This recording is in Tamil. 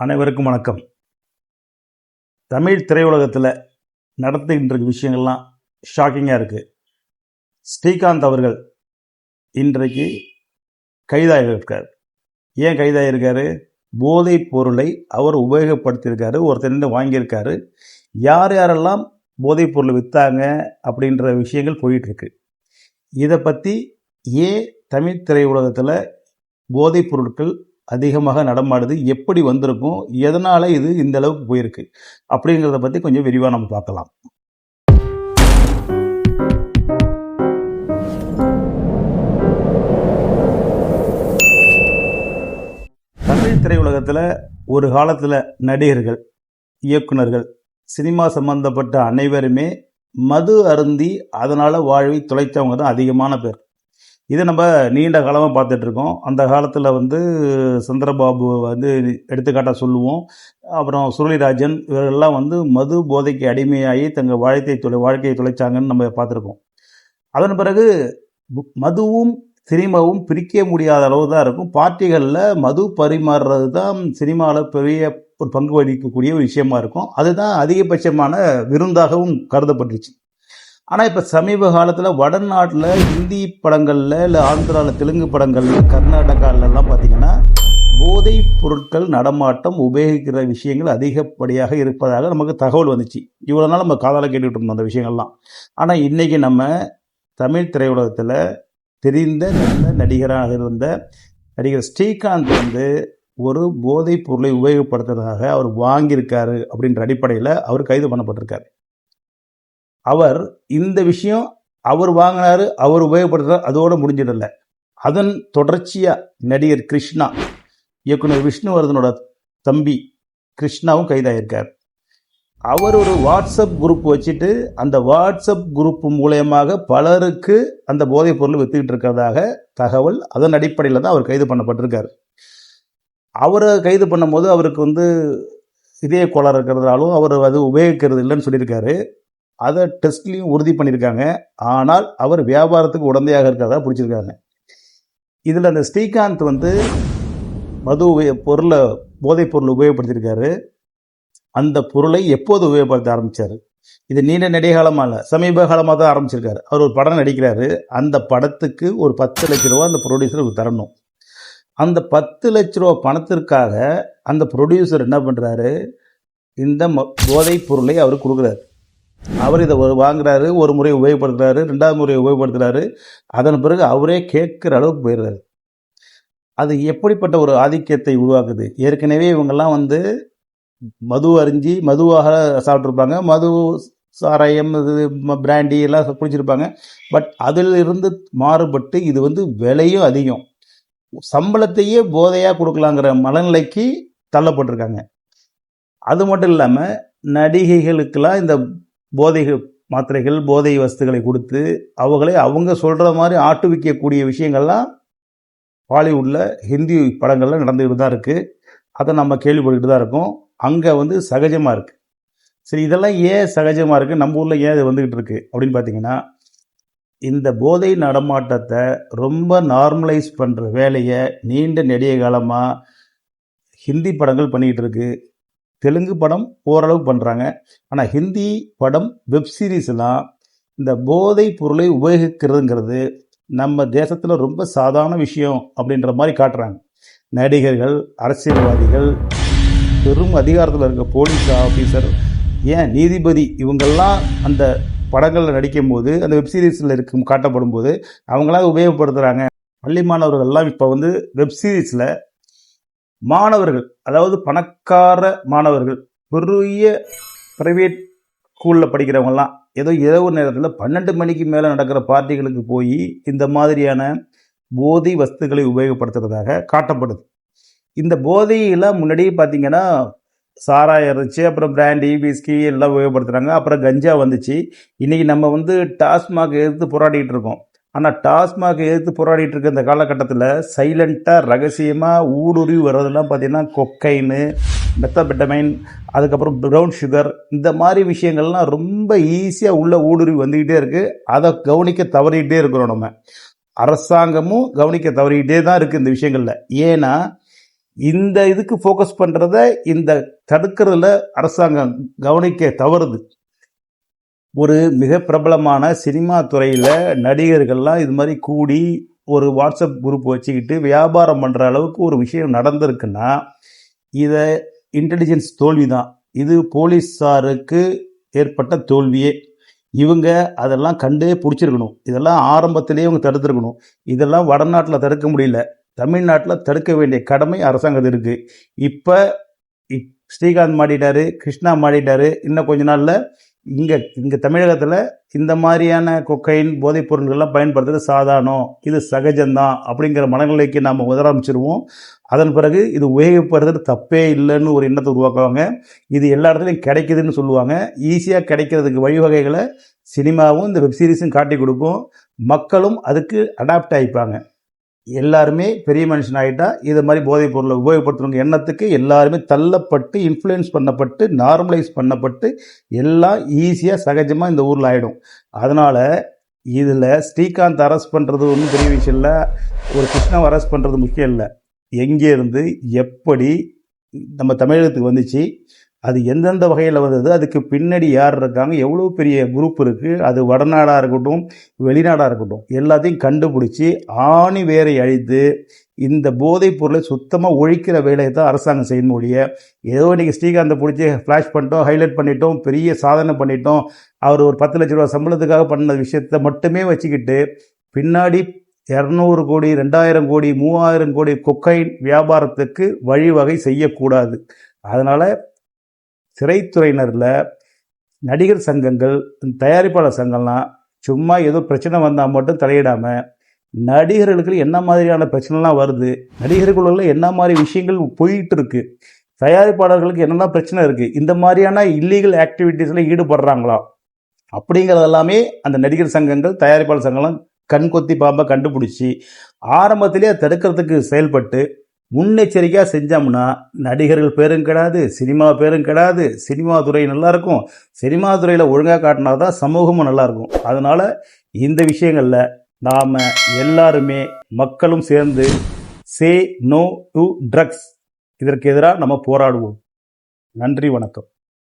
அனைவருக்கும் வணக்கம். தமிழ் திரையுலகத்தில் நடத்துகின்ற விஷயங்கள்லாம் ஷாக்கிங்காக இருக்குது ஸ்ரீகாந்த் அவர்கள் இன்றைக்கு கைதாகியிருக்கார் ஏன் கைதாகியிருக்காரு போதைப் பொருளை அவர் உபயோகப்படுத்தியிருக்காரு ஒருத்தர் வாங்கியிருக்காரு. யார் யாரெல்லாம் போதைப் பொருள் விற்றாங்க அப்படின்ற விஷயங்கள் போயிட்டுருக்கு. இதை பற்றி ஏன் தமிழ் திரையுலகத்தில் போதைப் பொருட்கள் அதிகமாக நடமாடுது. எப்படி வந்திருக்கும்? எதனால் இது இந்த அளவுக்கு போயிருக்கு? அப்படிங்கிறத பற்றி கொஞ்சம் விரிவாக நம்ம பார்க்கலாம். தமிழ் திரையுலகத்தில் ஒரு காலத்தில் நடிகர்கள் இயக்குனர்கள் சினிமா சம்பந்தப்பட்ட அனைவருமே மது அருந்தி அதனால் வாழ்வை தொலைத்தவங்க தான் அதிகமான பேர். இதை நம்ம நீண்ட காலமாக பார்த்துட்ருக்கோம் அந்த காலத்தில் வந்து சந்திரபாபு வந்து எடுத்துக்காட்டாக சொல்லுவோம். அப்புறம் சுருளிராஜன் இவர்கள்லாம் வந்து மது போதைக்கு அடிமையாகி தங்கள் வாழ்க்கையை தொலை வாழ்க்கையை தொலைச்சாங்கன்னு நம்ம பார்த்துருக்கோம். அதன் பிறகு மதுவும் சினிமாவும் பிரிக்க முடியாத அளவு தான் இருக்கும். பார்ட்டிகளில் மது பரிமாறுறது தான் சினிமாவில் பெரிய ஒரு பங்கு வகிக்கக்கூடிய ஒரு விஷயமா இருக்கும். அதுதான் அதிகபட்சமான விருந்தாகவும் கருதப்பட்டுச்சு. ஆனால் இப்போ சமீப காலத்தில் வடநாட்டில் ஹிந்தி படங்களில் இல்லை ஆந்திராவில் தெலுங்கு படங்களில் கர்நாடகாவிலலாம் பார்த்தீங்கன்னா போதைப் பொருட்கள் நடமாட்டம் உபயோகிக்கிற விஷயங்கள் அதிகப்படியாக இருப்பதாக நமக்கு தகவல் வந்துச்சு. இவ்வளோ நாள் நம்ம காதால் கேட்டுக்கிட்டு இருந்தோம் அந்த விஷயங்கள்லாம். ஆனால் இன்றைக்கி நம்ம தமிழ் திரையுலகத்தில் தெரிந்த நல்ல நடிகராக இருந்த நடிகர் ஸ்ரீகாந்த் வந்து ஒரு போதைப் பொருளை உபயோகப்படுத்துறதாக அவர் வாங்கியிருக்காரு அப்படின்ற அடிப்படையில் அவர் கைது பண்ணப்பட்டிருக்காரு. அவர் இந்த விஷயம் அவர் வாங்கினாரு அவர் உபயோகப்படுத்துறாரு அதோட முடிஞ்சிடல. அதன் தொடர்ச்சியா நடிகர் கிருஷ்ணா இயக்குனர் விஷ்ணுவர்தனோட தம்பி கிருஷ்ணாவும் கைதாயிருக்கார். அவர் ஒரு வாட்ஸ்அப் குரூப் வச்சுட்டு அந்த வாட்ஸ்அப் குரூப் மூலயமாக பலருக்கு அந்த போதைப் பொருள் வித்துக்கிட்டு இருக்கிறதாக தகவல் அதன் அடிப்படையில் தான் அவர் கைது பண்ணப்பட்டிருக்கார். அவரை கைது பண்ணும்போது அவருக்கு வந்து இதய கோளாறு இருக்கிறதாலும் அவர் அது உபயோகிக்கிறது இல்லைன்னு சொல்லியிருக்காரு. அதை டெஸ்ட்லையும் உறுதி பண்ணியிருக்காங்க. ஆனால் அவர் வியாபாரத்துக்கு உடந்தையாக இருக்கிறதா பிடிச்சிருக்காங்க. இதில் அந்த ஸ்ரீகாந்த் வந்து மது உபய பொருளை போதைப் பொருள் உபயோகப்படுத்தியிருக்காரு. அந்த பொருளை எப்போது உபயோகப்படுத்த ஆரம்பித்தார் இது நீண்ட நெடிய காலமாக இல்லை சமீப காலமாக தான் ஆரம்பிச்சிருக்காரு. அவர் ஒரு படம் நடிக்கிறாரு. அந்த படத்துக்கு ஒரு பத்து லட்ச ரூபா அந்த ப்ரொடியூசருக்கு தரணும். அந்த பத்து லட்ச ரூபா பணத்திற்காக அந்த ப்ரொடியூசர் என்ன பண்ணுறாரு இந்த ம- போதைப் பொருளை அவர் கொடுக்குறாரு. அவர் இதை வாங்குறாரு ஒரு முறை உபயோகப்படுத்துறாரு ரெண்டாவது முறை உபயோகப்படுத்துறாரு. அதன் பிறகு அவரே கேட்குற அளவுக்கு போயிடுறாரு. அது எப்படிப்பட்ட ஒரு ஆதிக்கத்தை உருவாக்குது? ஏற்கனவே இவங்கெல்லாம் வந்து மது அறிஞ்சி மதுவாக சாப்பிட்ருப்பாங்க மது சாராயம் இது ம- பிராண்டி எல்லாம் குடிச்சிருப்பாங்க. பட் அதிலிருந்து மாறுபட்டு இது வந்து விலையும் அதிகம். சம்பளத்தையே போதையாக கொடுக்கலாங்கிற மனநிலைக்கு தள்ளப்பட்டிருக்காங்க. அது மட்டும் இல்லாமல் நடிகைகளுக்கெல்லாம் இந்த போதை மாத்திரைகள் போதை வஸ்துகளை கொடுத்து அவங்களே அவங்க சொல்கிற மாதிரி ஆட்டுவிக்கக்கூடிய விஷயங்கள்லாம் பாலிவுட்டில் ஹிந்தி படங்களில் நடந்துக்கிட்டு தான் இருக்குது அதை நம்ம கேள்விப்பட்டுக்கிட்டு தான் இருக்கோம். அங்கே வந்து சகஜமாக இருக்குது சரி இதெல்லாம் ஏன் சகஜமாக இருக்குது நம்ம ஊரில் ஏன் இது வந்துக்கிட்டு இருக்குது அப்படின்னு பார்த்தீங்கன்னா இந்த போதை நடமாட்டத்தை ரொம்ப நார்மலைஸ் பண்ணுற வேலையை நீண்ட நெடிய காலமாக ஹிந்தி படங்கள் பண்ணிக்கிட்டு இருக்குது தெலுங்கு படம் ஓரளவு பண்ணுறாங்க ஆனால் ஹிந்தி படம் வெப் சீரிஸ்லாம் இந்த போதை பொருளை உபயோகிக்கிறதுங்கிறது நம்ம தேசத்தில் ரொம்ப சாதாரண விஷயம் அப்படின்ற மாதிரி காட்டுறாங்க. நடிகர்கள் அரசியல்வாதிகள் பெரும் அதிகாரத்தில் இருக்க போலீஸ் ஆஃபீஸர் ஏன் நீதிபதி இவங்கெல்லாம் அந்த படங்களில் நடிக்கும்போது அந்த வெப் சீரிஸில் இருக்கும் காட்டப்படும் போது அவங்களாம் உபயோகப்படுத்துகிறாங்க பள்ளி மாணவர்கள்லாம் இப்போ வந்து வெப் சீரிஸில் மாணவர்கள் அதாவது பணக்கார மாணவர்கள் பெரிய பிரைவேட் ஸ்கூலில் படிக்கிறவங்கலாம் ஏதோ இரவு நேரத்தில் பன்னெண்டு மணிக்கு மேலே நடக்கிற பார்ட்டிகளுக்கு போய் இந்த மாதிரியான போதை வஸ்துக்களை உபயோகப்படுத்துறதாக காட்டப்படுது. இந்த போதையெல்லாம் முன்னாடியே பார்த்தீங்கன்னா சாராயம் இருந்துச்சு அப்புறம் பிராண்டி விஸ்கி எல்லாம் உபயோகப்படுத்துகிறாங்க அப்புறம் கஞ்சா வந்துச்சு. இன்றைக்கி நம்ம வந்து டாஸ்மாக் எதிர்த்து போராடிக்கிட்டு இருக்கோம். ஆனால் டாஸ்மாக் எதிர்த்து போராடிட்டு இருக்க இந்த காலகட்டத்தில் சைலண்ட்டாக ரகசியமாக ஊடுருவி வர்றதெல்லாம் பார்த்தீங்கன்னா கொக்கைனு மெத்தபெட்டமைன் அதுக்கப்புறம் ப்ரௌன் சுகர் இந்த மாதிரி விஷயங்கள்லாம் ரொம்ப ஈஸியாக உள்ள ஊடுருவி வந்துக்கிட்டே இருக்குது அதை கவனிக்க தவறிக்கிட்டே இருக்கிறோம் நம்ம. அரசாங்கமும் கவனிக்க தவறிக்கிட்டே தான் இருக்குது இந்த விஷயங்களில். ஏன்னா இந்த இதுக்கு ஃபோக்கஸ் பண்ணுறத இந்த தடுக்கிறதுல அரசாங்கம் கவனிக்க தவறுது. ஒரு மிக பிரபலமான சினிமா துறையில் நடிகர்கள்லாம் இது மாதிரி கூடி ஒரு வாட்ஸ்அப் குரூப் வச்சுக்கிட்டு வியாபாரம் பண்ணுற அளவுக்கு ஒரு விஷயம் நடந்திருக்குன்னா இதை இன்டெலிஜென்ஸ் தோல்வி தான் இது போலீஸாருக்கு ஏற்பட்ட தோல்வியே. இவங்க அதெல்லாம் கண்டே பிடிச்சிருக்கணும். இதெல்லாம் ஆரம்பத்திலேயே இவங்க தடுத்திருக்கணும். இதெல்லாம் வடநாட்டில் தடுக்க முடியல. தமிழ்நாட்டில் தடுக்க வேண்டிய கடமை அரசாங்கத்துக்கு இருக்குது இப்போ ஸ்ரீகாந்த் மாடிட்டாரு கிருஷ்ணா மாடிட்டாரு இன்னும் கொஞ்ச நாளில் இங்கே இங்கே தமிழகத்தில் இந்த மாதிரியான கொக்கைன் போதைப் பொருள்கள்லாம் பயன்படுத்துறது சாதாரணம். இது சகஜம்தான் அப்படிங்கிற மனநிலைக்கு நாம் முதலமைச்சிருவோம். அதன் பிறகு இது உபயோகப்படுறது தப்பே இல்லைன்னு ஒரு எண்ணத்தை உருவாக்குவாங்க. இது எல்லா இடத்துலையும் கிடைக்குதுன்னு சொல்லுவாங்க. ஈஸியாக கிடைக்கிறதுக்கு வழிவகைகளை சினிமாவும் இந்த வெப் சீரிஸும் காட்டி கொடுக்கும். மக்களும் அதுக்கு அடாப்ட் ஆகிப்பாங்க எல்லாருமே பெரிய மனுஷன் ஆகிட்டா இது மாதிரி போதைப் பொருளை உபயோகப்படுத்தணுங்க எண்ணத்துக்கு எல்லாருமே தள்ளப்பட்டு இன்ஃப்ளூயன்ஸ் பண்ணப்பட்டு நார்மலைஸ் பண்ணப்பட்டு எல்லாம் ஈஸியாக சகஜமாக இந்த ஊரில் ஆகிடும் அதனால் இதில் ஸ்ரீகாந்த் அரெஸ்ட் பண்ணுறது ஒன்றும் பெரிய விஷயம் இல்லை. ஒரு கிருஷ்ணாவை அரெஸ்ட் பண்ணுறது முக்கியம் இல்லை. எங்கேருந்து எப்படி நம்ம தமிழகத்துக்கு வந்துச்சு அது எந்தெந்த வகையில் வருது அதுக்கு பின்னாடி யார் இருக்காங்க எவ்வளோ பெரிய குரூப் இருக்குது அது வடநாடாக இருக்கட்டும் வெளிநாடாக இருக்கட்டும் எல்லாத்தையும் கண்டுபிடிச்சி ஆணி வேரை அழித்து இந்த போதைப் பொருளை சுத்தமாக ஒழிக்கிற வேலையை தான் அரசாங்கம் செய்யணும் ஒழிய ஏதோ இன்றைக்கி ஸ்ரீகாந்தை பிடிச்சி ஃப்ளாஷ் பண்ணிட்டோம் ஹைலைட் பண்ணிட்டோம் பெரிய சாதனை பண்ணிட்டோம் அவர் ஒரு பத்து லட்ச ரூபா சம்பளத்துக்காக பண்ண விஷயத்தை மட்டுமே வச்சுக்கிட்டு பின்னாடி இரநூறு கோடி ரெண்டாயிரம் கோடி மூவாயிரம் கோடி கொக்கைன் வியாபாரத்துக்கு வழிவகை செய்யக்கூடாது. அதனால் திரைத்துறையினரில் நடிகர் சங்கங்கள் தயாரிப்பாளர் சங்கம்லாம் சும்மா ஏதோ பிரச்சனை வந்தால் மட்டும் தலையிடாமல் நடிகர்களுக்கு என்ன மாதிரியான பிரச்சனைலாம் வருது? நடிகர்களுக்குள்ள என்ன மாதிரி விஷயங்கள் போயிட்டு இருக்கு தயாரிப்பாளர்களுக்கு என்னென்ன பிரச்சனை இருக்குது இந்த மாதிரியான இல்லீகல் ஆக்டிவிட்டீஸில் ஈடுபடுறாங்களா? அப்படிங்கிறது எல்லாமே அந்த நடிகர் சங்கங்கள் தயாரிப்பாளர் சங்கம்லாம் கண் கொத்தி பாம்பை கண்டுபிடிச்சி ஆரம்பத்திலே தடுக்கிறதுக்கு செயல்பட்டு முன்னெச்சரிக்கையாக செஞ்சோம்னா நடிகர்கள் பேரும் கிடாது சினிமா பேரும் கிடாது சினிமா துறை நல்லாயிருக்கும் சினிமா துறையில் ஒழுங்காக காட்டினா தான் சமூகமும் நல்லாயிருக்கும் அதனால் இந்த விஷயங்களில் நாம் எல்லாருமே மக்களும் சேர்ந்து சே நோ டு ட்ரக்ஸ் இதற்கு எதிராக நம்ம போராடுவோம். நன்றி வணக்கம்.